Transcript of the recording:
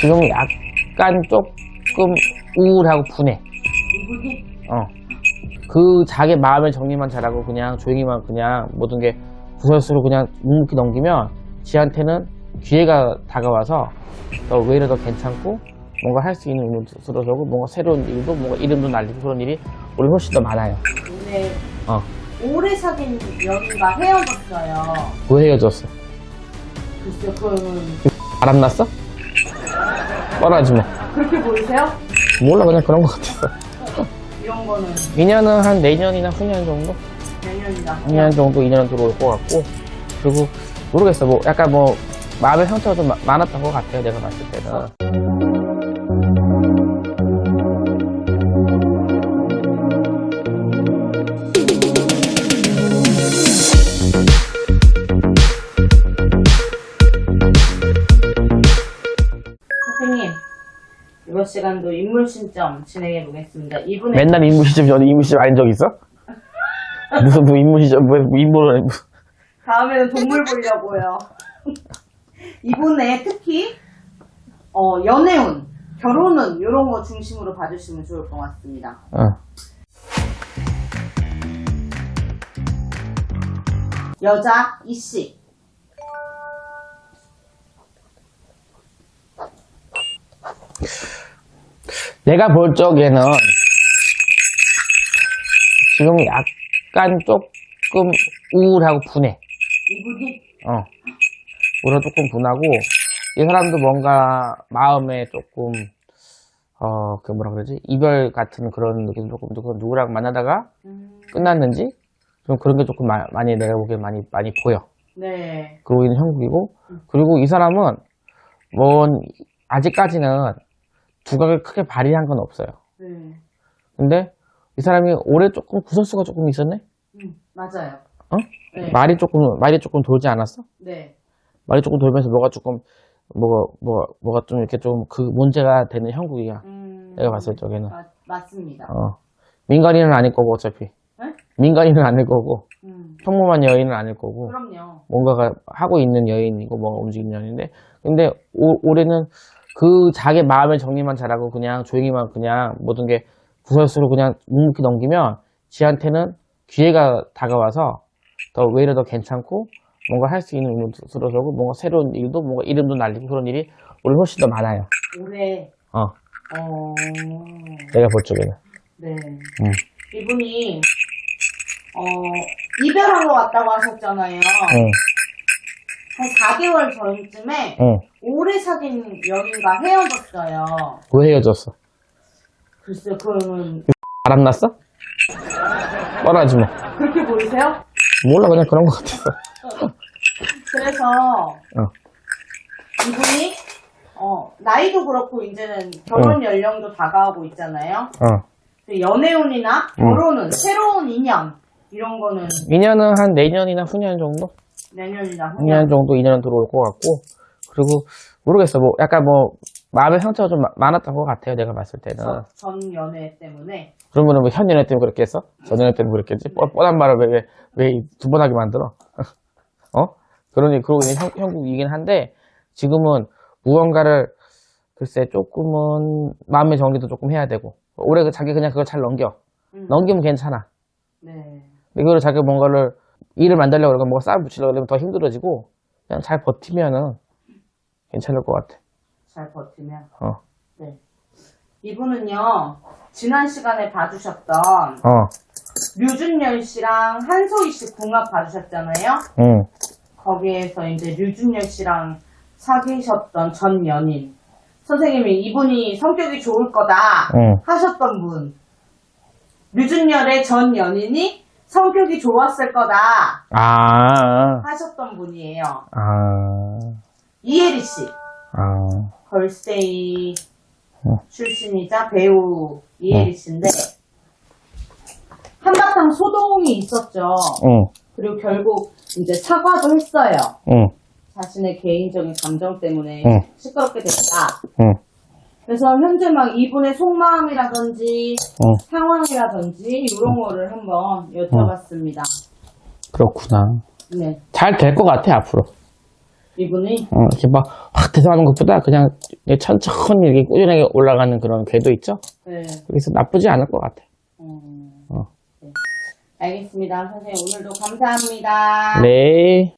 지금 약간 조금 우울하고 분해. 어. 그 자기 마음의 정리만 잘하고 그냥 조용히만 그냥 모든 게 구설수로 그냥 묵묵히 넘기면 지한테는 기회가 다가와서 더 오히려 더 괜찮고 뭔가 할 수 있는 의무스러워서고 뭔가 새로운 일도 뭔가 이름도 날리고 그런 일이 우리 훨씬 더 많아요. 오늘 어. 오래 사귄 연인과 헤어졌어요. 왜 헤어졌어? 글쎄요, 그러면 바람 났어? 뻔하지 뭐. 그렇게 보이세요? 몰라 그냥 그런 것 같았어. 이런 거는 인연은 한 내년이나 후년 정도? 내년이다. 2년 정도 인연 들어올 것 같고 그리고 모르겠어 뭐 약간 뭐 마음의 상처가 좀 마- 많았던 것 같아요 내가 봤을 때는 선생님, 이번 시간도 인물 신점 진행해 보겠습니다. 이분의 맨날 인물 시점 전에 인물 시점 아닌 적 있어? 무슨 뭐 인물 시점 뭐 인물을 다음에는 동물 보려고요. 이분의 특히 어, 연애운, 결혼운 이런 거 중심으로 봐주시면 좋을 것 같습니다. 어. 여자 이씨 내가 볼 적에는 지금 약간 조금 우울하고 분해. 어. 우울하 조금 분하고 이 사람도 뭔가 마음에 조금 어 그 뭐라 그러지? 이별 같은 그런 느낌 조금 들고 누구랑 만나다가 음, 끝났는지 좀 그런 게 조금 마- 많이 내가 보기엔 많이 많이 보여. 네. 그러고 있는 형국이고. 그리고 이 사람은 뭐 아직까지는 두각을 크게 발휘한 건 없어요. 네. 근데 이 사람이 올해 조금 구설수가 조금 있었네. 음, 맞아요. 어? 네. 말이 조금 말이 조금 돌지 않았어? 네. 말이 조금 돌면서 뭐가 조금 뭐가 뭐가 뭐가 좀 이렇게 좀 그 문제가 되는 형국이야. 음, 내가 봤을 적에는 맞, 맞습니다. 어 민간인은 아닐 거고 어차피 네? 민간인은 아닐 거고 음, 평범한 여인은 아닐 거고 그럼요. 뭔가가 하고 있는 여인이고 뭔가 움직이는 여인인데 근데 올- 올해는 그 자기 마음의 정리만 잘하고 그냥 조용히만 그냥 모든 게 구설수로 그냥 묵묵히 넘기면 지한테는 기회가 다가와서 더 오히려 더 괜찮고 뭔가 할 수 있는 의무스러워서고 뭔가 새로운 일도 뭔가 이름도 날리고 그런 일이 우리 훨씬 더 많아요. 올해 어 어, 내가 볼 적에는 네. 음. 이분이 어, 이별하러 왔다고 하셨잖아요. 응, 한 4개월 전쯤에 응. 오래 사귄 연인과 헤어졌어요. 왜 헤어졌어? 글쎄요, 그러면 바람 났어? 뻔하지 뭐. 그렇게 보이세요? 몰라 그냥 그런 것 같았어. 그래서 어. 이분이 어, 나이도 그렇고 이제는 결혼 연령도 다가오고 있잖아요. 어. 그 연애운이나 결혼은 새로운 인연 이런 거는 인연은 한 내년이나 후년 정도? 내년이나 2년 후년 정도 인연 들어올 것 같고 그리고 모르겠어 뭐 약간 뭐 마음의 상처가 좀 마- 많았던 것 같아요 내가 봤을 때는 전, 전 연애 때문에 그러면은 뭐 현 연애 때문에 그렇게 했어? 전 연애 때문에 그랬겠지? 뻔- 뻔한 말을 왜왜 두 번 하게 만들어? 어? 그러니 그러고 있는 형, 형국이긴 한데 지금은 무언가를 글쎄 조금은 마음의 정리도 조금 해야 되고 올해 그 자기 그냥 그걸 잘 넘겨 음, 넘기면 괜찮아 네. 근데 그걸 자기 뭔가를 일을 만들려고 그러면 뭔가 쌀 붙이려고 그러면 더 힘들어지고 그냥 잘 버티면은 괜찮을 것 같아. 잘 버티면 어, 네. 이분은요 지난 시간에 봐주셨던 어, 류준열 씨랑 한소희 씨 궁합 봐주셨잖아요. 응, 거기에서 이제 류준열 씨랑 사귀셨던 전 연인 선생님이 이분이 성격이 좋을 거다 응. 하셨던 분 류준열의 전 연인이 성격이 좋았을 거다 아, 하셨던 분이에요. 아, 이혜리 씨 아, 걸스데이 어. 출신이자 배우 이혜리 씨인데 한바탕 소동이 있었죠. 응, 그리고 결국 이제 사과도 했어요. 응, 자신의 개인적인 감정 때문에 응. 시끄럽게 됐다. 응, 그래서 현재 막 이분의 속마음이라든지 응. 상황이라든지 이런 거를 한번 여쭤봤습니다. 그렇구나. 네. 잘 될 것 같아, 앞으로. 이분이 어, 이렇게 막 확 대성하는 것보다 그냥 천천히 이렇게 꾸준하게 올라가는 그런 궤도 있죠? 네. 그래서 나쁘지 않을 것 같아. 음, 어. 네. 알겠습니다. 선생님 오늘도 감사합니다. 네.